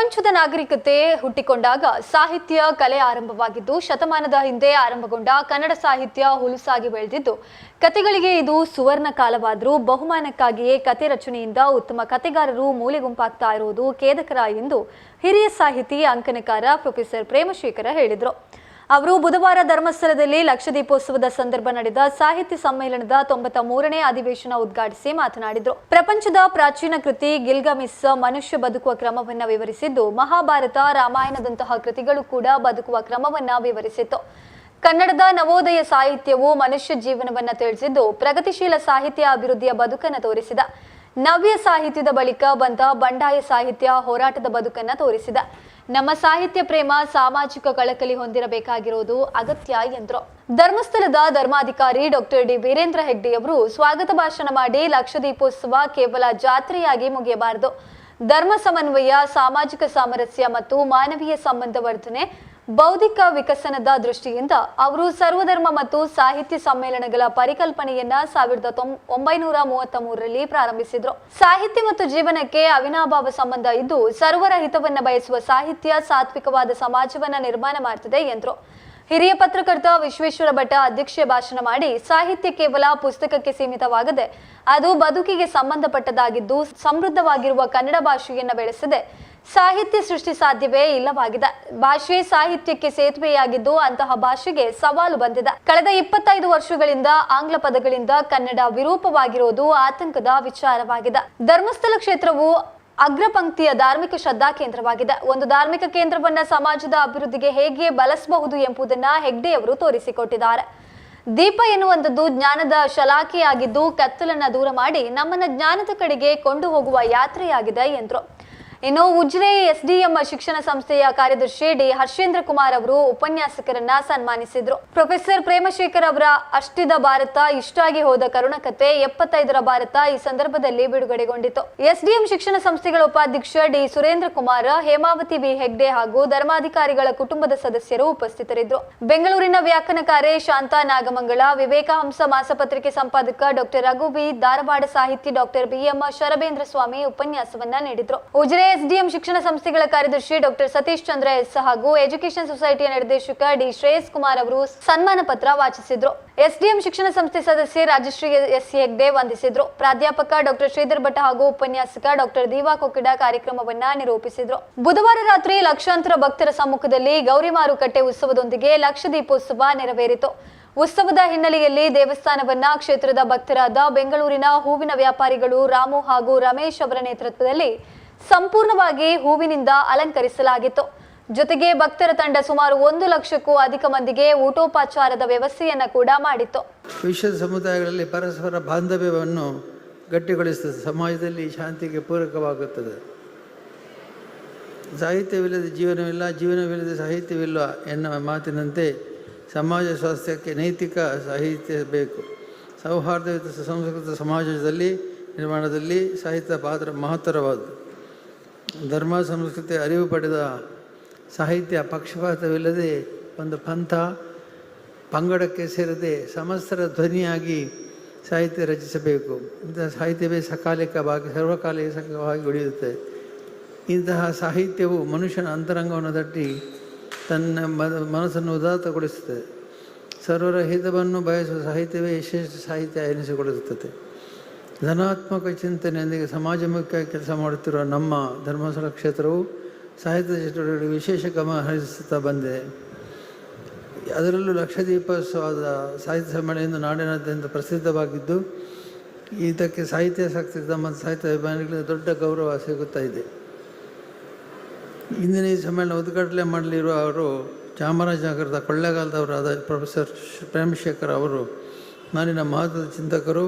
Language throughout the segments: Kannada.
ಪ್ರಪಂಚದ ನಾಗರಿಕತೆ ಹುಟ್ಟಿಕೊಂಡಾಗ ಸಾಹಿತ್ಯ ಕಲೆ ಆರಂಭವಾಗಿದ್ದು, ಶತಮಾನದ ಹಿಂದೆ ಆರಂಭಗೊಂಡ ಕನ್ನಡ ಸಾಹಿತ್ಯ ಹುಲುಸಾಗಿ ಬೆಳೆದಿದ್ದು, ಕತೆಗಳಿಗೆ ಇದು ಸುವರ್ಣ ಕಾಲವಾದರೂ ಬಹುಮಾನಕ್ಕಾಗಿಯೇ ಕತೆ ರಚನೆಯಿಂದ ಉತ್ತಮ ಕತೆಗಾರರು ಮೂಲೆಗುಂಪಾಗ್ತಾ ಇರುವುದು ಖೇದಕರ ಎಂದು ಹಿರಿಯ ಸಾಹಿತಿ ಅಂಕನಕಾರ ಪ್ರೊಫೆಸರ್ ಪ್ರೇಮಶೇಖರ ಹೇಳಿದರು. ಅವರು ಬುಧವಾರ ಧರ್ಮಸ್ಥಳದಲ್ಲಿ ಲಕ್ಷದೀಪೋತ್ಸವದ ಸಂದರ್ಭ ನಡೆದ ಸಾಹಿತ್ಯ ಸಮ್ಮೇಳನದ ತೊಂಬತ್ತ ಮೂರನೇ ಅಧಿವೇಶನ ಉದ್ಘಾಟಿಸಿ ಮಾತನಾಡಿದರು. ಪ್ರಪಂಚದ ಪ್ರಾಚೀನ ಕೃತಿ ಗಿಲ್ಗಮಿಸ್, ಮನುಷ್ಯ ಬದುಕುವ ಕ್ರಮವನ್ನು ವಿವರಿಸಿದ್ದು, ಮಹಾಭಾರತ, ರಾಮಾಯಣದಂತಹ ಕೃತಿಗಳು ಕೂಡ ಬದುಕುವ ಕ್ರಮವನ್ನು ವಿವರಿಸಿತ್ತು. ಕನ್ನಡದ ನವೋದಯ ಸಾಹಿತ್ಯವು ಮನುಷ್ಯ ಜೀವನವನ್ನು ತಿಳಿಸಿದ್ದು, ಪ್ರಗತಿಶೀಲ ಸಾಹಿತ್ಯ ಅಭಿವೃದ್ಧಿಯ ಬದುಕನ್ನು ತೋರಿಸಿದ. ನವ್ಯ ಸಾಹಿತ್ಯದ ಬಳಿಕ ಬಂದ ಬಂಡಾಯ ಸಾಹಿತ್ಯ ಹೋರಾಟದ ಬದುಕನ್ನು ತೋರಿಸಿದ. ನಮ್ಮ ಸಾಹಿತ್ಯ ಪ್ರೇಮ ಸಾಮಾಜಿಕ ಕಳಕಳಿ ಹೊಂದಿರಬೇಕಾಗಿರುವುದು ಅಗತ್ಯ ಎಂದರು. ಧರ್ಮಸ್ಥಳದ ಧರ್ಮಾಧಿಕಾರಿ ಡಾಕ್ಟರ್ ಡಿ ವೀರೇಂದ್ರ ಹೆಗ್ಡೆ ಅವರು ಸ್ವಾಗತ ಭಾಷಣ ಮಾಡಿ ಲಕ್ಷದೀಪೋತ್ಸವ ಕೇವಲ ಜಾತ್ರೆಯಾಗಿ ಮುಗಿಯಬಾರದು. ಧರ್ಮ ಸಮನ್ವಯ, ಸಾಮಾಜಿಕ ಸಾಮರಸ್ಯ ಮತ್ತು ಮಾನವೀಯ ಸಂಬಂಧ ವರ್ಧನೆ ಬೌದ್ಧಿಕ ವಿಕಸನದ ದೃಷ್ಟಿಯಿಂದ ಅವರು ಸರ್ವಧರ್ಮ ಮತ್ತು ಸಾಹಿತ್ಯ ಸಮ್ಮೇಳನಗಳ ಪರಿಕಲ್ಪನೆಯನ್ನ ಸಾವಿರದ ಒಂಬೈನೂರ ಮೂವತ್ತ ಮೂರರಲ್ಲಿ ಪ್ರಾರಂಭಿಸಿದ್ರು. ಸಾಹಿತ್ಯ ಮತ್ತು ಜೀವನಕ್ಕೆ ಅವಿನಾಭಾವ ಸಂಬಂಧ ಇದ್ದು, ಸರ್ವರ ಹಿತವನ್ನ ಬಯಸುವ ಸಾಹಿತ್ಯ ಸಾತ್ವಿಕವಾದ ಸಮಾಜವನ್ನ ನಿರ್ಮಾಣ ಮಾಡ್ತಿದೆ ಎಂದರು. ಹಿರಿಯ ಪತ್ರಕರ್ತ ವಿಶ್ವೇಶ್ವರ ಭಟ್ಟ ಅಧ್ಯಕ್ಷೀಯ ಭಾಷಣ ಮಾಡಿ, ಸಾಹಿತ್ಯ ಕೇವಲ ಪುಸ್ತಕಕ್ಕೆ ಸೀಮಿತವಾಗದೆ, ಅದು ಬದುಕಿಗೆ ಸಂಬಂಧಪಟ್ಟದಾಗಿದ್ದು, ಸಮೃದ್ಧವಾಗಿರುವ ಕನ್ನಡ ಭಾಷೆಯನ್ನ ಬೆಳೆಸದೆ. ಸಾಹಿತ್ಯ ಸೃಷ್ಟಿ ಸಾಧ್ಯವೇ ಇಲ್ಲವಾಗಿದೆ. ಭಾಷೆ ಸಾಹಿತ್ಯಕ್ಕೆ ಸೇತುವೆಯಾಗಿದ್ದು ಅಂತಹ ಭಾಷೆಗೆ ಸವಾಲು ಬಂದಿದೆ. ಕಳೆದ ಇಪ್ಪತ್ತೈದು ವರ್ಷಗಳಿಂದ ಆಂಗ್ಲ ಪದಗಳಿಂದ ಕನ್ನಡ ವಿರೂಪವಾಗಿರುವುದು ಆತಂಕದ ವಿಚಾರವಾಗಿದೆ. ಧರ್ಮಸ್ಥಳ ಕ್ಷೇತ್ರವು ಅಗ್ರಪಂಕ್ತಿಯ ಧಾರ್ಮಿಕ ಶ್ರದ್ಧಾ ಕೇಂದ್ರವಾಗಿದೆ. ಒಂದು ಧಾರ್ಮಿಕ ಕೇಂದ್ರವನ್ನ ಸಮಾಜದ ಅಭಿವೃದ್ಧಿಗೆ ಹೇಗೆ ಬಳಸಬಹುದು ಎಂಬುದನ್ನ ಹೆಗ್ಡೆ ಅವರು ತೋರಿಸಿಕೊಟ್ಟಿದ್ದಾರೆ. ದೀಪ ಎನ್ನುವಂಥದ್ದು ಜ್ಞಾನದ ಶಲಾಖೆಯಾಗಿದ್ದು ಕತ್ತಲನ್ನ ದೂರ ಮಾಡಿ ನಮ್ಮನ್ನ ಜ್ಞಾನದ ಕಡೆಗೆ ಕೊಂಡು ಹೋಗುವ ಯಾತ್ರೆಯಾಗಿದೆ ಎಂದರು. ಇನ್ನು ಉಜ್ರೆ ಎಸ್ಡಿಎಂ ಶಿಕ್ಷಣ ಸಂಸ್ಥೆಯ ಕಾರ್ಯದರ್ಶಿ ಡಿ ಹರ್ಷೇಂದ್ರ ಕುಮಾರ್ ಅವರು ಉಪನ್ಯಾಸಕರನ್ನ ಸನ್ಮಾನಿಸಿದ್ರು. ಪ್ರೊಫೆಸರ್ ಪ್ರೇಮಶೇಖರ್ ಅವರ ಅಷ್ಟಿದ ಭಾರತ ಇಷ್ಟಾಗಿ ಹೋದ ಕರುಣಕತೆ ಎಪ್ಪತ್ತೈದರ ಭಾರತ ಈ ಸಂದರ್ಭದಲ್ಲಿ ಬಿಡುಗಡೆಗೊಂಡಿತು. ಎಸ್ಡಿಎಂ ಶಿಕ್ಷಣ ಸಂಸ್ಥೆಗಳ ಉಪಾಧ್ಯಕ್ಷ ಡಿ ಸುರೇಂದ್ರ ಕುಮಾರ್, ಹೇಮಾವತಿ ಬಿ ಹೆಗ್ಡೆ ಹಾಗೂ ಧರ್ಮಾಧಿಕಾರಿಗಳ ಕುಟುಂಬದ ಸದಸ್ಯರು ಉಪಸ್ಥಿತರಿದ್ದರು ಬೆಂಗಳೂರಿನ ವ್ಯಾಖ್ಯಾನಕಾರೆ ಶಾಂತಾ ನಾಗಮಂಗಲ ವಿವೇಕಹಂಸ ಮಾಸಪತ್ರಿಕೆ ಸಂಪಾದಕ ಡಾಕ್ಟರ್ ರಘು ಬಿ ಧಾರವಾಡ ಸಾಹಿತಿ ಡಾಕ್ಟರ್ ಬಿಎಂ ಶರಬೇಂದ್ರ ಸ್ವಾಮಿ ಉಪನ್ಯಾಸವನ್ನ ನೀಡಿದ್ರು. ಉಜಿರೆ ಎಸ್ಡಿಎಂ ಶಿಕ್ಷಣ ಸಂಸ್ಥೆಗಳ ಕಾರ್ಯದರ್ಶಿ ಡಾಕ್ಟರ್ ಸತೀಶ್ ಚಂದ್ರ ಎಸ್ ಹಾಗೂ ಎಜುಕೇಶನ್ ಸೊಸೈಟಿಯ ನಿರ್ದೇಶಕ ಡಿ ಶ್ರೇಯಸ್ ಕುಮಾರ್ ಅವರು ಸನ್ಮಾನ ಪತ್ರ ವಾಚಿಸಿದ್ರು. ಎಸ್ಡಿಎಂ ಶಿಕ್ಷಣ ಸಂಸ್ಥೆ ಸದಸ್ಯೆ ರಾಜಶ್ರೀ ಎಸ್ ಹೆಗ್ಡೆ ವಂದಿಸಿದ್ರು. ಪ್ರಾಧ್ಯಾಪಕ ಡಾಕ್ಟರ್ ಶ್ರೀಧರ್ ಭಟ್ ಹಾಗೂ ಉಪನ್ಯಾಸಕ ಡಾಕ್ಟರ್ ದೀವಾ ಕೊಕ್ಕಿಡ ಕಾರ್ಯಕ್ರಮವನ್ನ ನಿರೂಪಿಸಿದ್ರು. ಬುಧವಾರ ರಾತ್ರಿ ಲಕ್ಷಾಂತರ ಭಕ್ತರ ಸಮ್ಮುಖದಲ್ಲಿ ಗೌರಿ ಮಾರುಕಟ್ಟೆ ಉತ್ಸವದೊಂದಿಗೆ ಲಕ್ಷ ದೀಪೋತ್ಸವ ನೆರವೇರಿತು. ಉತ್ಸವದ ಹಿನ್ನೆಲೆಯಲ್ಲಿ ದೇವಸ್ಥಾನವನ್ನ ಕ್ಷೇತ್ರದ ಭಕ್ತರಾದ ಬೆಂಗಳೂರಿನ ಹೂವಿನ ವ್ಯಾಪಾರಿಗಳು ರಾಮು ಹಾಗೂ ರಮೇಶ್ ಅವರ ನೇತೃತ್ವದಲ್ಲಿ ಸಂಪೂರ್ಣವಾಗಿ ಹೂವಿನಿಂದ ಅಲಂಕರಿಸಲಾಗಿತ್ತು. ಜೊತೆಗೆ ಭಕ್ತರ ತಂಡ ಸುಮಾರು ಒಂದು ಲಕ್ಷಕ್ಕೂ ಅಧಿಕ ಮಂದಿಗೆ ಊಟೋಪಚಾರದ ವ್ಯವಸ್ಥೆಯನ್ನು ಕೂಡ ಮಾಡಿತ್ತು. ವಿಶ್ವ ಸಮುದಾಯಗಳಲ್ಲಿ ಪರಸ್ಪರ ಬಾಂಧವ್ಯವನ್ನು ಗಟ್ಟಿಗೊಳಿಸುತ್ತದೆ ಸಮಾಜದಲ್ಲಿ ಶಾಂತಿಗೆ ಪೂರಕವಾಗುತ್ತದೆ. ಸಾಹಿತ್ಯವಿಲ್ಲದೆ ಜೀವನವಿಲ್ಲ, ಜೀವನವಿಲ್ಲದೆ ಸಾಹಿತ್ಯವಿಲ್ಲ ಎನ್ನುವ ಮಾತಿನಂತೆ ಸಮಾಜ ಸ್ವಾಸ್ಥ್ಯಕ್ಕೆ ನೈತಿಕ ಸಾಹಿತ್ಯ ಬೇಕು. ಸೌಹಾರ್ದಯುತ ಸಂಸ್ಕೃತ ಸಮಾಜದಲ್ಲಿ, ನಿರ್ಮಾಣದಲ್ಲಿ ಸಾಹಿತ್ಯ ಪಾತ್ರ ಮಹತ್ತರವಾದುದು ಧರ್ಮ, ಸಂಸ್ಕೃತಿ, ಅರಿವು ಪಡೆದ ಸಾಹಿತ್ಯ ಪಕ್ಷಪಾತವಿಲ್ಲದೆ ಒಂದು ಪಂಥ ಪಂಗಡಕ್ಕೆ ಸೇರದೆ ಸಮಸ್ತರ ಧ್ವನಿಯಾಗಿ ಸಾಹಿತ್ಯ ರಚಿಸಬೇಕು. ಇಂತಹ ಸಾಹಿತ್ಯವೇ ಸಕಾಲಿಕವಾಗಿ ಸರ್ವಕಾಲಿಕವಾಗಿ ಉಳಿಯುತ್ತೆ. ಇಂತಹ ಸಾಹಿತ್ಯವು ಮನುಷ್ಯನ ಅಂತರಂಗವನ್ನು ತಟ್ಟಿ ತನ್ನ ಮನಸ್ಸನ್ನು ಉದಾತ್ತಗೊಳಿಸುತ್ತದೆ ಸರ್ವರ ಹಿತವನ್ನು ಬಯಸುವ ಸಾಹಿತ್ಯವೇ ಶ್ರೇಷ್ಠ ಸಾಹಿತ್ಯ ಎನಿಸಿಕೊಳ್ಳುತ್ತದೆ. ಧನಾತ್ಮಕ ಚಿಂತನೆಯೊಂದಿಗೆ ಸಮಾಜಮುಖಿ ಕೆಲಸ ಮಾಡುತ್ತಿರುವ ನಮ್ಮ ಧರ್ಮಸ್ಥಳ ಕ್ಷೇತ್ರವು ಸಾಹಿತ್ಯ ಚಟುವಟಿಕೆಗಳಲ್ಲಿ ವಿಶೇಷ ಗಮನ ಹರಿಸುತ್ತಾ ಬಂದಿದೆ. ಅದರಲ್ಲೂ ಲಕ್ಷದೀಪೋತ್ಸವದ ಸಾಹಿತ್ಯ ಸಮ್ಮೇಳನ ನಾಡಿನಾದ್ಯಂತ ಪ್ರಸಿದ್ಧವಾಗಿದ್ದು, ಇದಕ್ಕೆ ಸಾಹಿತ್ಯ ಸಾಕ್ತಿದ್ದ ಮತ್ತು ಸಾಹಿತ್ಯ ಅಭಿಮಾನಿಗಳಿಗೆ ದೊಡ್ಡ ಗೌರವ ಸಿಗುತ್ತಾ ಇದೆ. ಇಂದಿನ ಈ ಸಮ್ಮೇಳನ ಉದ್ಘಾಟನೆ ಮಾಡಲಿರುವ ಅವರು ಚಾಮರಾಜನಗರದ ಕೊಳ್ಳೇಗಾಲದವರಾದ ಪ್ರೊಫೆಸರ್ ಪ್ರೇಮಶೇಖರ್ ಅವರು ನಾನಿನ ಮಹತ್ವದ ಚಿಂತಕರು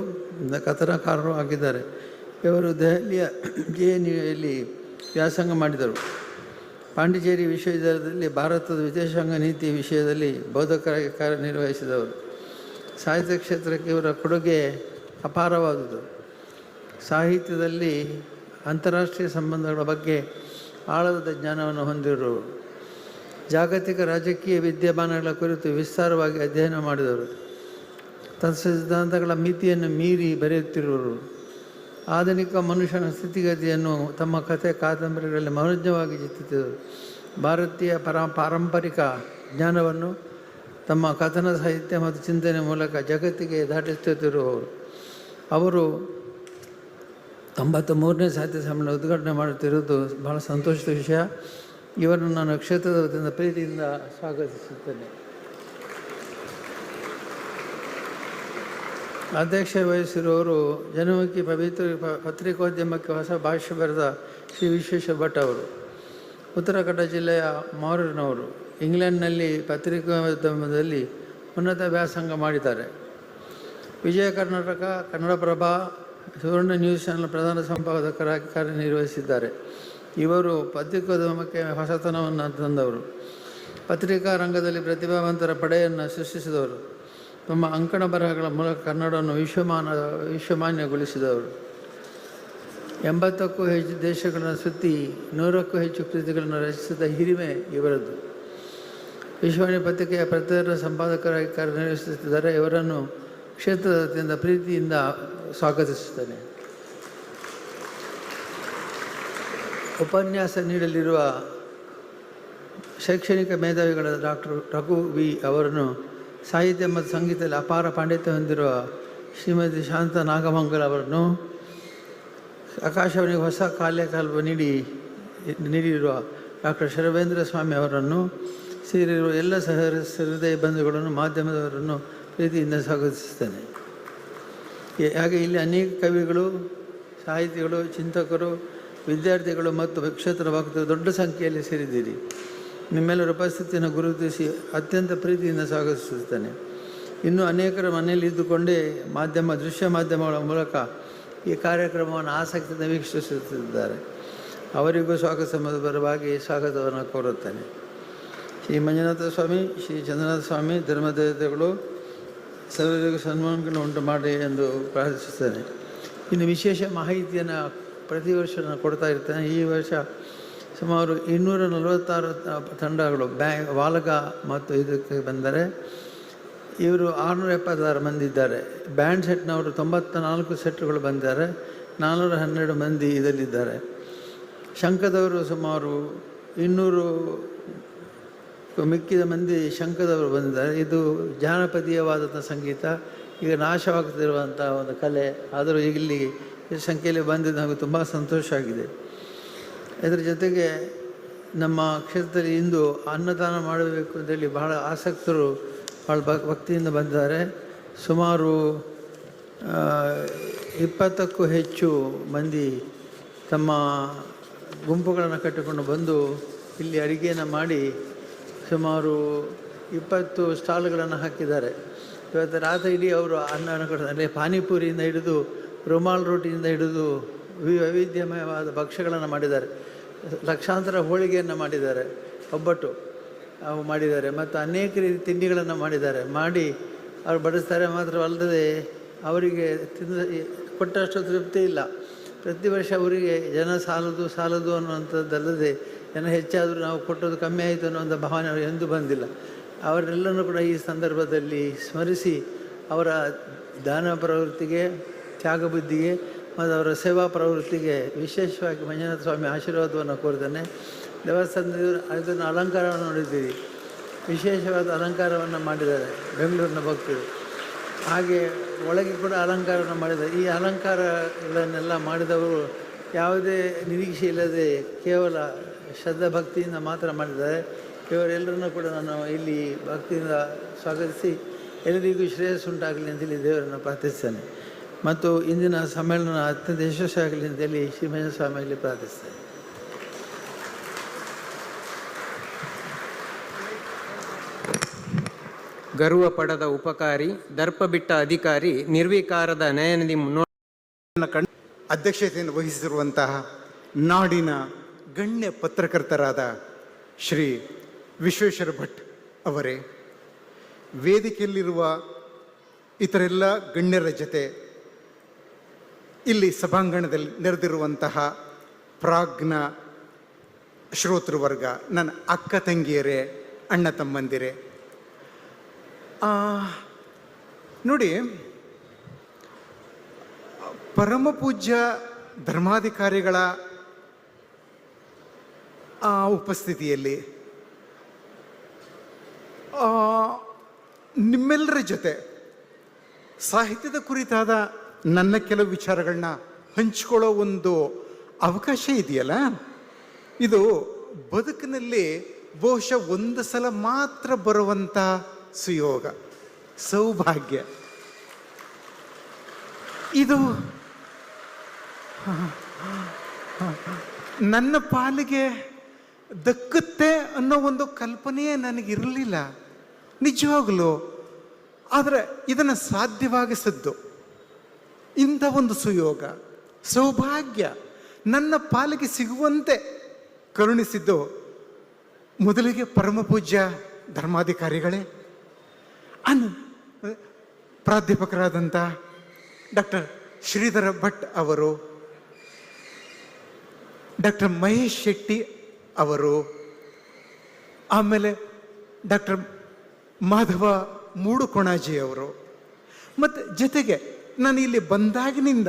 ಕಥನಕಾರರು ಆಗಿದ್ದಾರೆ. ಇವರು ದೆಹಲಿಯ ಜೆ ಎನ್ ಯುಯಲ್ಲಿ ವ್ಯಾಸಂಗ ಮಾಡಿದರು. ಪಾಂಡಿಚೇರಿ ವಿಶ್ವವಿದ್ಯಾಲಯದಲ್ಲಿ ಭಾರತದ ವಿದೇಶಾಂಗ ನೀತಿ ವಿಷಯದಲ್ಲಿ ಬೋಧಕರಾಗಿ ಕಾರ್ಯನಿರ್ವಹಿಸಿದವರು. ಸಾಹಿತ್ಯ ಕ್ಷೇತ್ರಕ್ಕೆ ಇವರ ಕೊಡುಗೆ ಅಪಾರವಾದುದು. ಸಾಹಿತ್ಯದಲ್ಲಿ ಅಂತಾರಾಷ್ಟ್ರೀಯ ಸಂಬಂಧಗಳ ಬಗ್ಗೆ ಆಳದ ಜ್ಞಾನವನ್ನು ಹೊಂದಿರುವರು ಜಾಗತಿಕ ರಾಜಕೀಯ ವಿದ್ಯಮಾನಗಳ ಕುರಿತು ವಿಸ್ತಾರವಾಗಿ ಅಧ್ಯಯನ ಮಾಡಿದವರು. ತತ್ವ ಸಿದ್ಧಾಂತಗಳ ಮಿತಿಯನ್ನು ಮೀರಿ ಬರೆಯುತ್ತಿರುವರು. ಆಧುನಿಕ ಮನುಷ್ಯನ ಸ್ಥಿತಿಗತಿಯನ್ನು ತಮ್ಮ ಕಥೆ ಕಾದಂಬರಿಗಳಲ್ಲಿ ಮನೋಜ್ಞವಾಗಿ ಚಿತ್ರಿಸಿದರು. ಭಾರತೀಯ ಪರ, ಪಾರಂಪರಿಕ ಜ್ಞಾನವನ್ನು ತಮ್ಮ ಕಥನ ಸಾಹಿತ್ಯ ಮತ್ತು ಚಿಂತನೆ ಮೂಲಕ ಜಗತ್ತಿಗೆ ದಾಟಿಸುತ್ತಿರುವವರು. ಅವರು ತೊಂಬತ್ತ ಮೂರನೇ ಸಾಹಿತ್ಯ ಸಮ್ಮೇಳನ ಉದ್ಘಾಟನೆ ಮಾಡುತ್ತಿರುವುದು ಬಹಳ ಸಂತೋಷದ ವಿಷಯ. ಇವರನ್ನು ನಾನು ಕ್ಷೇತ್ರದ ವತಿಯಿಂದ ಪ್ರೀತಿಯಿಂದ ಸ್ವಾಗತಿಸುತ್ತೇನೆ. ಅಧ್ಯಕ್ಷ ವಹಿಸಿರುವವರು ಜನಮುಖಿ ಪವಿತ್ರ ಪತ್ರಿಕೋದ್ಯಮಕ್ಕೆ ಹೊಸ ಭಾಷ್ಯ ಬರೆದ ಶ್ರೀ ವಿಶ್ವೇಶ್ವರ ಭಟ್ ಅವರು. ಉತ್ತರ ಕನ್ನಡ ಜಿಲ್ಲೆಯ ಮಾರೂರಿನವರು. ಇಂಗ್ಲೆಂಡ್ನಲ್ಲಿ ಪತ್ರಿಕೋದ್ಯಮದಲ್ಲಿ ಉನ್ನತ ವ್ಯಾಸಂಗ ಮಾಡಿದ್ದಾರೆ. ವಿಜಯ ಕರ್ನಾಟಕ, ಕನ್ನಡಪ್ರಭ, ಸುವರ್ಣ ನ್ಯೂಸ್ ಚಾನಲ್ ಪ್ರಧಾನ ಸಂಪಾದಕರಾಗಿ ಕಾರ್ಯನಿರ್ವಹಿಸಿದ್ದಾರೆ. ಇವರು ಪತ್ರಿಕೋದ್ಯಮಕ್ಕೆ ಹೊಸತನವನ್ನು ತಂದವರು. ಪತ್ರಿಕಾ ರಂಗದಲ್ಲಿ ಪ್ರತಿಭಾವಂತರ ಪಡೆಯನ್ನು ಸೃಷ್ಟಿಸಿದವರು. ತಮ್ಮ ಅಂಕಣ ಬರಹಗಳ ಮೂಲಕ ಕನ್ನಡವನ್ನು ವಿಶ್ವಮಾನ, ವಿಶ್ವಮಾನ್ಯಗೊಳಿಸಿದವರು. ಎಂಬತ್ತಕ್ಕೂ ಹೆಚ್ಚು ದೇಶಗಳನ್ನು ಸುತ್ತಿ ನೂರಕ್ಕೂ ಹೆಚ್ಚು ಕೃತಿಗಳನ್ನು ರಚಿಸಿದ ಹಿರಿಮೆ ಇವರದ್ದು. ವಿಶ್ವವಾಣಿ ಪತ್ರಿಕೆಯ ಪ್ರತಿಯೊಬ್ಬರ ಸಂಪಾದಕರಾಗಿ ಕಾರ್ಯನಿರ್ವಹಿಸುತ್ತಿದ್ದಾರೆ ಇವರನ್ನು ಕ್ಷೇತ್ರದ ವತಿಯಿಂದ ಪ್ರೀತಿಯಿಂದ ಸ್ವಾಗತಿಸುತ್ತೇನೆ. ಉಪನ್ಯಾಸ ನೀಡಲಿರುವ ಶೈಕ್ಷಣಿಕ ಮೇಧಾವಿಗಳ ಡಾಕ್ಟರ್ ರಘು ವಿ ಅವರನ್ನು ಸಾಹಿತ್ಯ ಮತ್ತು ಸಂಗೀತದಲ್ಲಿ ಅಪಾರ ಪಾಂಡಿತ್ಯ ಹೊಂದಿರುವ ಶ್ರೀಮತಿ ಶಾಂತ ನಾಗಮಂಗಲ ಅವರನ್ನು ಆಕಾಶವಾಣಿಗೆ ಹೊಸ ಕಾರ್ಯಕಲ್ಪ ನೀಡಿ, ನೀಡಿರುವ ಡಾಕ್ಟರ್ ಶರವೇಂದ್ರ ಸ್ವಾಮಿ ಅವರನ್ನು ಸೇರಿರುವ ಎಲ್ಲ ಸಹ ಹೃದಯ ಬಂಧುಗಳನ್ನು ಮಾಧ್ಯಮದವರನ್ನು ಪ್ರೀತಿಯಿಂದ ಸ್ವಾಗತಿಸುತ್ತೇನೆ. ಹಾಗೆ ಇಲ್ಲಿ ಅನೇಕ ಕವಿಗಳು, ಸಾಹಿತಿಗಳು, ಚಿಂತಕರು, ವಿದ್ಯಾರ್ಥಿಗಳು ಮತ್ತು ಕ್ಷೇತ್ರ ಭಕ್ತರು ದೊಡ್ಡ ಸಂಖ್ಯೆಯಲ್ಲಿ ಸೇರಿದ್ದೀರಿ. ನಿಮ್ಮೆಲ್ಲರ ಉಪಸ್ಥಿತಿಯನ್ನು ಗುರುತಿಸಿ ಅತ್ಯಂತ ಪ್ರೀತಿಯಿಂದ ಸ್ವಾಗತಿಸುತ್ತೇನೆ. ಇನ್ನು ಅನೇಕರ ಮನೆಯಲ್ಲಿ ಇದ್ದುಕೊಂಡೇ ಮಾಧ್ಯಮ, ದೃಶ್ಯ ಮಾಧ್ಯಮಗಳ ಮೂಲಕ ಈ ಕಾರ್ಯಕ್ರಮವನ್ನು ಆಸಕ್ತಿಯಿಂದ ವೀಕ್ಷಿಸುತ್ತಿದ್ದಾರೆ. ಅವರಿಗೂ ಸ್ವಾಗತ ಸಂಬಂಧಪರವಾಗಿ ಸ್ವಾಗತವನ್ನು ಕೋರುತ್ತೇನೆ. ಶ್ರೀ ಮಂಜುನಾಥ ಸ್ವಾಮಿ, ಶ್ರೀ ಚಂದ್ರನಾಥ ಸ್ವಾಮಿ, ಧರ್ಮದೇವತೆಗಳು ಸರ್ವರಿಗೂ ಸನ್ಮಾನಗಳನ್ನು ಉಂಟು ಮಾಡಿ ಎಂದು ಪ್ರಾರ್ಥಿಸುತ್ತೇನೆ. ಇನ್ನು ವಿಶೇಷ ಮಾಹಿತಿಯನ್ನು ಪ್ರತಿ ವರ್ಷ ನಾನು ಕೊಡ್ತಾ ಇರ್ತೇನೆ. ಈ ವರ್ಷ ಸುಮಾರು ಇನ್ನೂರ ನಲವತ್ತಾರು ತಂಡಗಳು ಬ್ಯಾ, ವಾಲಗ ಮತ್ತು ಇದಕ್ಕೆ ಬಂದರೆ ಇವರು ಆರುನೂರ ಎಪ್ಪತ್ತಾರು ಮಂದಿ ಇದ್ದಾರೆ. ಬ್ಯಾಂಡ್ ಸೆಟ್ನವರು ತೊಂಬತ್ತ ನಾಲ್ಕು ಸೆಟ್ಗಳು ಬಂದಿದ್ದಾರೆ. ನಾನ್ನೂರ ಹನ್ನೆರಡು ಮಂದಿ ಇದರಲ್ಲಿದ್ದಾರೆ. ಶಂಖದವರು ಸುಮಾರು ಇನ್ನೂರು ಮಿಕ್ಕಿದ ಮಂದಿ ಶಂಖದವರು ಬಂದಿದ್ದಾರೆ. ಇದು ಜಾನಪದೀಯವಾದಂಥ ಸಂಗೀತ. ಈಗ ನಾಶವಾಗ್ತಿರುವಂಥ ಒಂದು ಕಲೆ. ಆದರೂ ಇಲ್ಲಿ ಸಂಖ್ಯೆಯಲ್ಲಿ ಬಂದಿದ್ದು ನಮಗೆ ತುಂಬ ಸಂತೋಷ ಆಗಿದೆ ಇದರ ಜೊತೆಗೆ ನಮ್ಮ ಕ್ಷೇತ್ರದಲ್ಲಿ ಇಂದು ಅನ್ನದಾನ ಮಾಡಬೇಕು ಅಂತೇಳಿ ಬಹಳ ಆಸಕ್ತರು ಭಾಳ ಭಕ್, ಭಕ್ತಿಯಿಂದ ಬಂದಿದ್ದಾರೆ. ಸುಮಾರು ಇಪ್ಪತ್ತಕ್ಕೂ ಹೆಚ್ಚು ಮಂದಿ ತಮ್ಮ ಗುಂಪುಗಳನ್ನು ಕಟ್ಟಿಕೊಂಡು ಬಂದು ಇಲ್ಲಿ ಅಡುಗೆಯನ್ನು ಮಾಡಿ ಸುಮಾರು ಇಪ್ಪತ್ತು ಸ್ಟಾಲ್ಗಳನ್ನು ಹಾಕಿದ್ದಾರೆ. ಇವತ್ತು ರಾತ್ರಿ ಇಡೀ ಅವರು ಅನ್ನವನ್ನು ಕೊಡ್ತಾರೆ. ಅಂದರೆ ಪಾನಿಪುರಿಯಿಂದ ಹಿಡಿದು ರುಮಾಲ್ ರೋಟಿಯಿಂದ ಹಿಡಿದು ವೈವಿಧ್ಯಮಯವಾದ ಭಕ್ಷ್ಯಗಳನ್ನು ಮಾಡಿದ್ದಾರೆ. ಲಕ್ಷಾಂತರ ಹೋಳಿಗೆಯನ್ನು ಮಾಡಿದ್ದಾರೆ. ಒಬ್ಬಟ್ಟು ಅವು ಮಾಡಿದ್ದಾರೆ. ಮತ್ತು ಅನೇಕ ರೀತಿ ತಿಂಡಿಗಳನ್ನು ಮಾಡಿದ್ದಾರೆ. ಮಾಡಿ ಅವರು ಬಡಿಸ್ತಾರೆ ಮಾತ್ರವಲ್ಲದೆ ಅವರಿಗೆ ತಿಂದ ಕೊಟ್ಟಷ್ಟು ತೃಪ್ತಿ ಇಲ್ಲ. ಪ್ರತಿ ವರ್ಷ ಅವರಿಗೆ ಜನ ಸಾಲದು ಸಾಲದು ಅನ್ನುವಂಥದ್ದಲ್ಲದೆ ಜನ ಹೆಚ್ಚಾದರೂ ನಾವು ಕೊಟ್ಟದ್ದು ಕಮ್ಮಿ ಆಯಿತು ಅನ್ನುವಂಥ ಭಾವನೆ ಅವರು ಎಂದೂ ಬಂದಿಲ್ಲ. ಅವರೆಲ್ಲರೂ ಕೂಡ ಈ ಸಂದರ್ಭದಲ್ಲಿ ಸ್ಮರಿಸಿ ಅವರ ದಾನ ಪ್ರವೃತ್ತಿಗೆ ತ್ಯಾಗ ಬುದ್ಧಿಗೆ ಮತ್ತು ಅವರ ಸೇವಾ ಪ್ರವೃತ್ತಿಗೆ ವಿಶೇಷವಾಗಿ ಮಂಜುನಾಥ ಸ್ವಾಮಿ ಆಶೀರ್ವಾದವನ್ನು ಕೋರಿದ್ದೇನೆ. ದೇವಸ್ಥಾನದ ಅದನ್ನು ಅಲಂಕಾರವನ್ನು ನೋಡಿದ್ದೀವಿ. ವಿಶೇಷವಾದ ಅಲಂಕಾರವನ್ನು ಮಾಡಿದ್ದಾರೆ ಬೆಂಗಳೂರಿನ ಭಕ್ತರು. ಹಾಗೆ ಒಳಗೆ ಕೂಡ ಅಲಂಕಾರವನ್ನು ಮಾಡಿದ್ದಾರೆ. ಈ ಅಲಂಕಾರಗಳನ್ನೆಲ್ಲ ಮಾಡಿದವರು ಯಾವುದೇ ನಿರೀಕ್ಷೆ ಇಲ್ಲದೆ ಕೇವಲ ಶ್ರದ್ಧಾ ಭಕ್ತಿಯಿಂದ ಮಾತ್ರ ಮಾಡಿದ್ದಾರೆ. ಇವರೆಲ್ಲರನ್ನೂ ಕೂಡ ನಾನು ಇಲ್ಲಿ ಭಕ್ತಿಯಿಂದ ಸ್ವಾಗತಿಸಿ, ಎಲ್ಲರಿಗೂ ಶ್ರೇಯಸ್ಸುಂಟಾಗಲಿ ಅಂತೇಳಿ ದೇವರನ್ನು ಪ್ರಾರ್ಥಿಸ್ತೇನೆ ಮತ್ತು ಇಂದಿನ ಸಮ್ಮೇಳನ ಅತ್ಯಂತ ಯಶಸ್ವಿಯಾಗಲಿ ಅಂತೇಳಿ ಶ್ರೀಮಂಜ ಸ್ವಾಮಿಯಲ್ಲಿ ಪ್ರಾರ್ಥಿಸ್ತೇನೆ. ಗರ್ವ ಪಡದ ಉಪಕಾರಿ ದರ್ಪ ಬಿಟ್ಟ ಅಧಿಕಾರಿ ನಿರ್ವಿಕಾರದ ನಯನದಿ ಅಧ್ಯಕ್ಷತೆಯನ್ನು ವಹಿಸಿರುವಂತಹ ನಾಡಿನ ಗಣ್ಯ ಪತ್ರಕರ್ತರಾದ ಶ್ರೀ ವಿಶ್ವೇಶ್ವರ ಭಟ್ ಅವರೇ ವೇದಿಕೆಯಲ್ಲಿರುವ ಇತರೆಲ್ಲ ಗಣ್ಯರ ಜೊತೆ ಇಲ್ಲಿ ಸಭಾಂಗಣದಲ್ಲಿ ನೆರೆದಿರುವಂತಹ ಪ್ರಾಜ್ಞ ಶ್ರೋತೃವರ್ಗ, ನನ್ನ ಅಕ್ಕ ತಂಗಿಯರೇ, ಅಣ್ಣ ತಮ್ಮಂದಿರೇ. ನೋಡಿ, ಪರಮ ಪೂಜ್ಯ ಧರ್ಮಾಧಿಕಾರಿಗಳ ಉಪಸ್ಥಿತಿಯಲ್ಲಿ ನಿಮ್ಮೆಲ್ಲರ ಜೊತೆ ಸಾಹಿತ್ಯದ ಕುರಿತಾದ ನನ್ನ ಕೆಲವು ವಿಚಾರಗಳನ್ನ ಹಂಚಿಕೊಳ್ಳೋ ಒಂದು ಅವಕಾಶ ಇದೆಯಲ್ಲ? ಇದು ಬದುಕಿನಲ್ಲಿ ಬಹುಶಃ ಒಂದು ಸಲ ಮಾತ್ರ ಬರುವಂಥ ಸುಯೋಗ, ಸೌಭಾಗ್ಯ. ಇದು ನನ್ನ ಪಾಲಿಗೆ ದಕ್ಕುತ್ತೆ ಅನ್ನೋ ಒಂದು ಕಲ್ಪನೆಯೇ ನನಗಿರಲಿಲ್ಲ, ನಿಜವಾಗಲೂ. ಆದರೆ ಇದನ್ನು ಸಾಧ್ಯವಾಗಿಸಿದ್ದು ಇಂಥ ಒಂದು ಸುಯೋಗ, ಸೌಭಾಗ್ಯ ನನ್ನ ಪಾಲಿಗೆ ಸಿಗುವಂತೆ ಕರುಣಿಸಿದ್ದು ಮೊದಲಿಗೆ ಪರಮ ಪೂಜ್ಯ ಧರ್ಮಾಧಿಕಾರಿಗಳೇ. ಅನ್ ಪ್ರಾಧ್ಯಾಪಕರಾದಂಥ ಡಾಕ್ಟರ್ ಶ್ರೀಧರ ಭಟ್ ಅವರು, ಡಾಕ್ಟರ್ ಮಹೇಶ್ ಶೆಟ್ಟಿ ಅವರು, ಆಮೇಲೆ ಡಾಕ್ಟರ್ ಮಾಧವ ಮೂಡುಕೊಣಾಜಿ ಅವರು. ಮತ್ತು ಜೊತೆಗೆ ನಾನು ಇಲ್ಲಿ ಬಂದಾಗಿನಿಂದ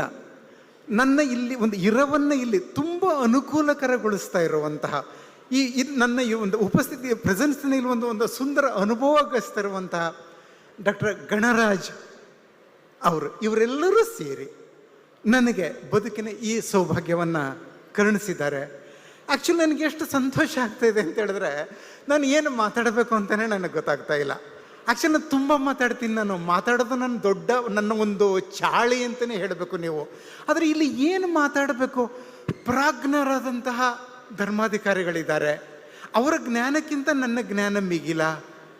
ನನ್ನ ಇಲ್ಲಿ ಒಂದು ಇರವನ್ನು ಇಲ್ಲಿ ತುಂಬ ಅನುಕೂಲಕರಗೊಳಿಸ್ತಾ ಇರುವಂತಹ ಈ ನನ್ನ ಈ ಒಂದು ಉಪಸ್ಥಿತಿಯ ಪ್ರೆಸೆನ್ಸ್ನಲ್ಲಿ ಒಂದು ಒಂದು ಸುಂದರ ಅನುಭವ ಇರುವಂತಹ ಡಾಕ್ಟರ್ ಗಣರಾಜ್ ಅವರು, ಇವರೆಲ್ಲರೂ ಸೇರಿ ನನಗೆ ಬದುಕಿನ ಈ ಸೌಭಾಗ್ಯವನ್ನು ಕರುಣಿಸಿದ್ದಾರೆ. ಆ್ಯಕ್ಚುಲಿ ನನಗೆ ಎಷ್ಟು ಸಂತೋಷ ಆಗ್ತಾ ಇದೆ ಅಂತ ಹೇಳಿದ್ರೆ, ನಾನು ಏನು ಮಾತಾಡಬೇಕು ಅಂತಲೇ ನನಗೆ ಗೊತ್ತಾಗ್ತಾ ಇಲ್ಲ. ಆ್ಯಕ್ಚುಲಿ ನಾನು ತುಂಬ ಮಾತಾಡ್ತೀನಿ. ನಾನು ಮಾತಾಡೋದು ನನ್ನ ದೊಡ್ಡ ನನ್ನ ಒಂದು ಚಾಳಿ ಅಂತಲೇ ಹೇಳಬೇಕು ನೀವು. ಆದರೆ ಇಲ್ಲಿ ಏನು ಮಾತಾಡಬೇಕು? ಪ್ರಾಜ್ಞರಾದಂತಹ ಧರ್ಮಾಧಿಕಾರಿಗಳಿದ್ದಾರೆ. ಅವರ ಜ್ಞಾನಕ್ಕಿಂತ ನನ್ನ ಜ್ಞಾನ ಮಿಗಿಲ?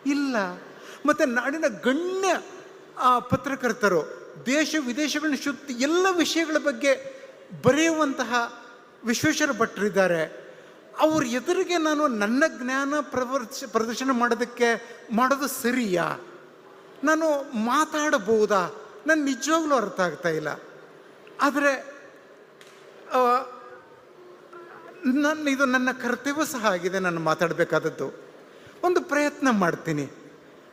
ಇಲ್ಲ. ಮತ್ತು ನಾಡಿನ ಗಣ್ಯ ಪತ್ರಕರ್ತರು, ದೇಶ ವಿದೇಶಗಳನ್ನ ಶುದ್ಧ ಎಲ್ಲ ವಿಷಯಗಳ ಬಗ್ಗೆ ಬರೆಯುವಂತಹ ವಿಶ್ವೇಶ್ವರ ಭಟ್ರಿದ್ದಾರೆ. ಅವ್ರ ಎದುರಿಗೆ ನಾನು ನನ್ನ ಜ್ಞಾನ ಪ್ರದರ್ಶ ಪ್ರದರ್ಶನ ಮಾಡೋದಕ್ಕೆ ಮಾಡೋದು ಸರಿಯಾ? ನಾನು ಮಾತಾಡಬಹುದಾ? ನನ್ನ ನಿಜವಾಗ್ಲೂ ಅರ್ಥ ಆಗ್ತಾ ಇಲ್ಲ. ಆದರೆ ನನ್ನ ಇದು ನನ್ನ ಕರ್ತವ್ಯ ಸಹ ಆಗಿದೆ ನಾನು ಮಾತಾಡಬೇಕಾದದ್ದು. ಒಂದು ಪ್ರಯತ್ನ ಮಾಡ್ತೀನಿ.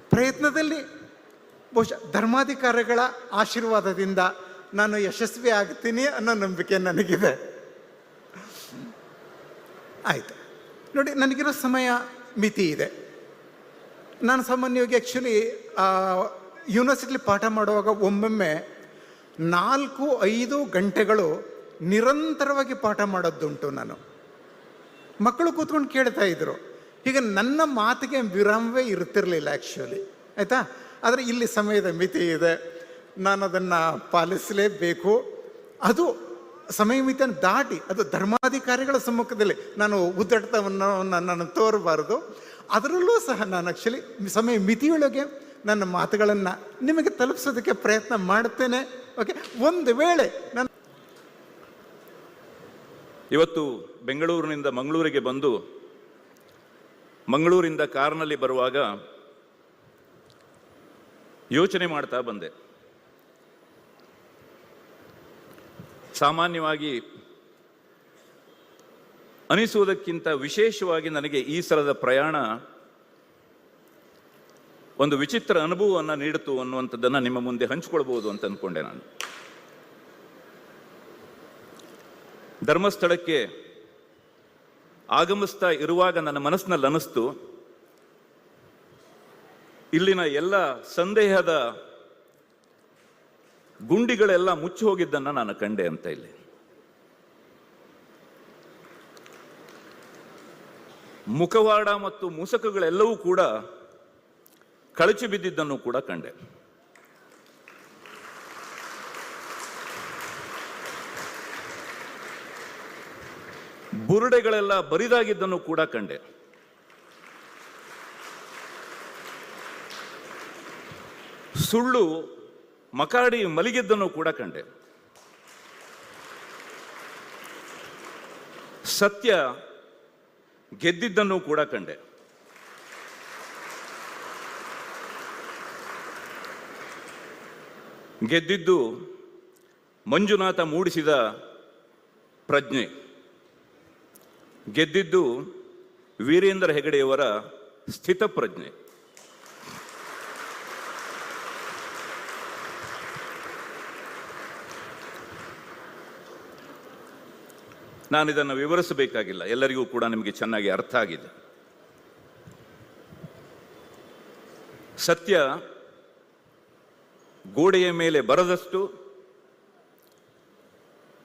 ಪ್ರಯತ್ನದಲ್ಲಿ ಬಹುಶಃ ಧರ್ಮಾಧಿಕಾರಿಗಳ ಆಶೀರ್ವಾದದಿಂದ ನಾನು ಯಶಸ್ವಿ ಆಗ್ತೀನಿ ಅನ್ನೋ ನಂಬಿಕೆ ನನಗಿದೆ. ಆಯಿತು. ನೋಡಿ, ನನಗಿರೋ ಸಮಯ ಮಿತಿ ಇದೆ. ನಾನು ಸಾಮಾನ್ಯವಾಗಿ ಆ್ಯಕ್ಚುಲಿ ಯೂನಿವರ್ಸಿಟಿಲಿ ಪಾಠ ಮಾಡುವಾಗ ಒಮ್ಮೊಮ್ಮೆ ನಾಲ್ಕು, ಐದು ಗಂಟೆಗಳು ನಿರಂತರವಾಗಿ ಪಾಠ ಮಾಡೋದುಂಟು ನಾನು. ಮಕ್ಕಳು ಕೂತ್ಕೊಂಡು ಕೇಳ್ತಾ ಇದ್ರು. ಈಗ ನನ್ನ ಮಾತಿಗೆ ವಿರಾಮವೇ ಇರ್ತಿರಲಿಲ್ಲ ಆ್ಯಕ್ಚುಲಿ ಆಯಿತಾ? ಆದರೆ ಇಲ್ಲಿ ಸಮಯದ ಮಿತಿ ಇದೆ. ನಾನು ಅದನ್ನು ಪಾಲಿಸಲೇಬೇಕು. ಅದು ಸಮಯ ಮಿತಿಯನ್ನು ದಾಟಿ, ಅದು ಧರ್ಮಾಧಿಕಾರಿಗಳ ಸಮ್ಮುಖದಲ್ಲಿ ನಾನು ಉದ್ದಟತವನ್ನು ನಾನು ತೋರಬಾರದು. ಅದರಲ್ಲೂ ಸಹ ನಾನು ಆ್ಯಕ್ಚುಲಿ ಸಮಯ ಮಿತಿಯೊಳಗೆ ನನ್ನ ಮಾತುಗಳನ್ನು ನಿಮಗೆ ತಲುಪಿಸೋದಕ್ಕೆ ಪ್ರಯತ್ನ ಮಾಡ್ತೇನೆ ಓಕೆ ಒಂದು ವೇಳೆ ನಾನು ಇವತ್ತು ಬೆಂಗಳೂರಿನಿಂದ ಮಂಗಳೂರಿಗೆ ಬಂದು ಮಂಗಳೂರಿಂದ ಕಾರ್ನಲ್ಲಿ ಬರುವಾಗ ಯೋಚನೆ ಮಾಡ್ತಾ ಬಂದೆ. ಸಾಮಾನ್ಯವಾಗಿ ಅನಿಸುವುದಕ್ಕಿಂತ ವಿಶೇಷವಾಗಿ ನನಗೆ ಈ ಸಲದ ಪ್ರಯಾಣ ಒಂದು ವಿಚಿತ್ರ ಅನುಭವವನ್ನು ನೀಡಿತು ಅನ್ನುವಂಥದ್ದನ್ನು ನಿಮ್ಮ ಮುಂದೆ ಹಂಚಿಕೊಳ್ಬೋದು ಅಂತ ಅಂದ್ಕೊಂಡೆ ನಾನು. ಧರ್ಮಸ್ಥಳಕ್ಕೆ ಆಗಮಿಸ್ತಾ ಇರುವಾಗ ನನ್ನ ಮನಸ್ಸಿನಲ್ಲಿ ಅನಿಸ್ತು ಇಲ್ಲಿನ ಎಲ್ಲ ಸಂದೇಹದ ಗುಂಡಿಗಳೆಲ್ಲ ಮುಚ್ಚಿ ಹೋಗಿದ್ದನ್ನು ನಾನು ಕಂಡೆ ಅಂತ ಇಲ್ಲಿ. ಮುಖವಾಡ ಮತ್ತು ಮುಸಕಗಳೆಲ್ಲವೂ ಕೂಡ ಕಳಚಿ ಬಿದ್ದಿದ್ದನ್ನು ಕೂಡ ಕಂಡೆ. ಬುರುಡೆಗಳೆಲ್ಲ ಬರಿದಾಗಿದ್ದನ್ನು ಕೂಡ ಕಂಡೆ. ಸುಳ್ಳು ಮಕಾಡಿ ಮಲಗಿದ್ದನ್ನು ಕೂಡ ಕಂಡೆ. ಸತ್ಯ ಗೆದ್ದಿದ್ದನ್ನು ಕೂಡ ಕಂಡೆ. ಗೆದ್ದಿದ್ದು ಮಂಜುನಾಥ ಮೂಡಿಸಿದ ಪ್ರಜ್ಞೆ. ಗೆದ್ದಿದ್ದು ವೀರೇಂದ್ರ ಹೆಗಡೆಯವರ ಸ್ಥಿತಪ್ರಜ್ಞೆ. ನಾನು ಇದನ್ನು ವಿವರಿಸಬೇಕಾಗಿಲ್ಲ. ಎಲ್ಲರಿಗೂ ಕೂಡ ನಿಮಗೆ ಚೆನ್ನಾಗಿ ಅರ್ಥ ಆಗಿದೆ. ಸತ್ಯ ಗೋಡೆಯ ಮೇಲೆ ಬರದಷ್ಟು,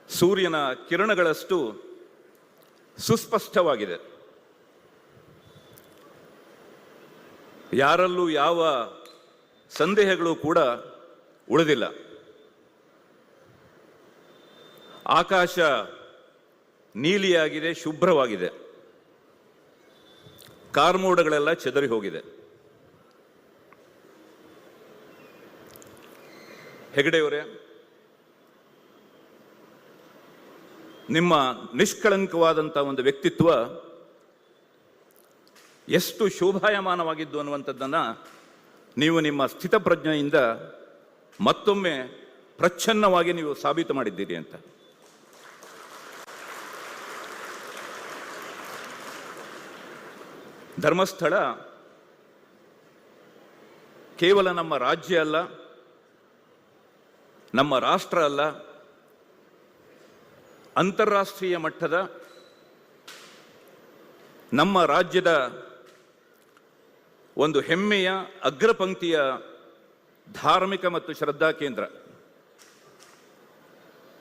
ಸೂರ್ಯನ ಕಿರಣಗಳಷ್ಟು ಸುಸ್ಪಷ್ಟವಾಗಿದೆ. ಯಾರಲ್ಲೂ ಯಾವ ಸಂದೇಹಗಳು ಕೂಡ ಉಳಿದಿಲ್ಲ. ಆಕಾಶ ನೀಲಿಯಾಗಿದೆ, ಶುಭ್ರವಾಗಿದೆ. ಕಾರ್ಮೋಡಗಳೆಲ್ಲ ಚದರಿ ಹೋಗಿದೆ. ಹೆಗಡೆಯವರೇ, ನಿಮ್ಮ ನಿಷ್ಕಳಂಕವಾದಂಥ ಒಂದು ವ್ಯಕ್ತಿತ್ವ ಎಷ್ಟು ಶೋಭಾಯಮಾನವಾಗಿದ್ದು ಅನ್ನುವಂಥದ್ದನ್ನು ನೀವು ನಿಮ್ಮ ಸ್ಥಿತಪ್ರಜ್ಞೆಯಿಂದ ಮತ್ತೊಮ್ಮೆ ಪ್ರಚ್ಛನ್ನವಾಗಿ ನೀವು ಸಾಬೀತು ಮಾಡಿದ್ದೀರಿ ಅಂತ. ಧರ್ಮಸ್ಥಳ ಕೇವಲ ನಮ್ಮ ರಾಜ್ಯ ಅಲ್ಲ, ನಮ್ಮ ರಾಷ್ಟ್ರ ಅಲ್ಲ, ಅಂತಾರಾಷ್ಟ್ರೀಯ ಮಟ್ಟದ ನಮ್ಮ ರಾಜ್ಯದ ಒಂದು ಹೆಮ್ಮೆಯ ಅಗ್ರಪಂಕ್ತಿಯ ಧಾರ್ಮಿಕ ಮತ್ತು ಶ್ರದ್ಧಾ ಕೇಂದ್ರ.